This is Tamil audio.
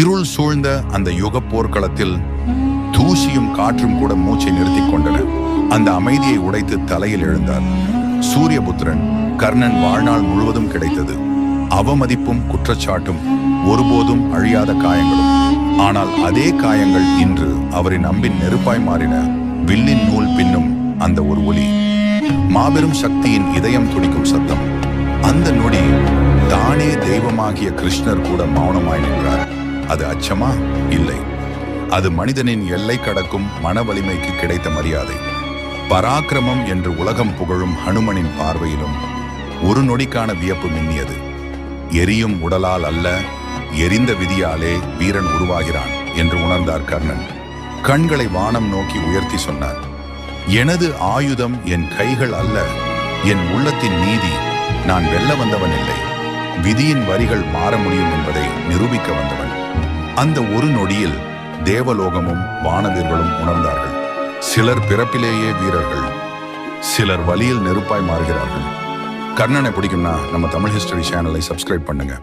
இருள் சூழ்ந்த அந்த யுக போர்க்களத்தில் தூசியும் காற்றும் கூட மூச்சை நிறுத்திக் கொண்டன. அந்த அமைதியை உடைத்து தலையில் எழுந்தார். சூரியபுத்திரன் கர்ணன் வாழ்நாள் முழுவதும் கிடைத்தது. அவமதிப்பும் குற்றச்சாட்டும் ஒருபோதும் அழியாத காயங்களும். ஆனால் அதே காயங்கள் இன்று அவரின் அம்பின் நெருப்பாய் மாறின வில்லின் நூல் பின்னும் அந்த ஒரு ஒலி. மாபெரும் சக்தியின் இதயம் துடிக்கும் சத்தம். அந்த நொடி தானே தெய்வமாகிய கிருஷ்ணர் கூட மௌனமாய் நின்றார். அது அச்சமா? இல்லை. அது மனிதனின் எல்லை கடக்கும் மன வலிமைக்கு கிடைத்த மரியாதை. பராக்கிரமம் என்று உலகம் புகழும் ஹனுமனின் பார்வையிலும் ஒரு நொடிக்கான வியப்பு மின்னியது. எரியும் உடலால் அல்ல எரிந்த விதியாலே வீரன் உருவாகிறான் என்று உணர்ந்தார் கர்ணன். கண்களை வானம் நோக்கி உயர்த்தி சொன்னார் எனது ஆயுதம் என் கைகள் அல்ல என் உள்ளத்தின் நீதி. நான் வெல்ல வந்தவன் இல்லை. விதியின் வரிகள் மாற முடியும் என்பதை நிரூபிக்க வந்தவன். அந்த ஒரு நொடியில் தேவலோகமும் வானவீர்களும் உணர்ந்தார்கள். சிலர் பிறப்பிலேயே வீரர்கள் சிலர் வழியில் நெருப்பாய் மாறுகிறார்கள். கர்ணனை பிடிக்கும்னா நம்ம தமிழ் ஹிஸ்டரி சேனலை சப்ஸ்கிரைப் பண்ணுங்க.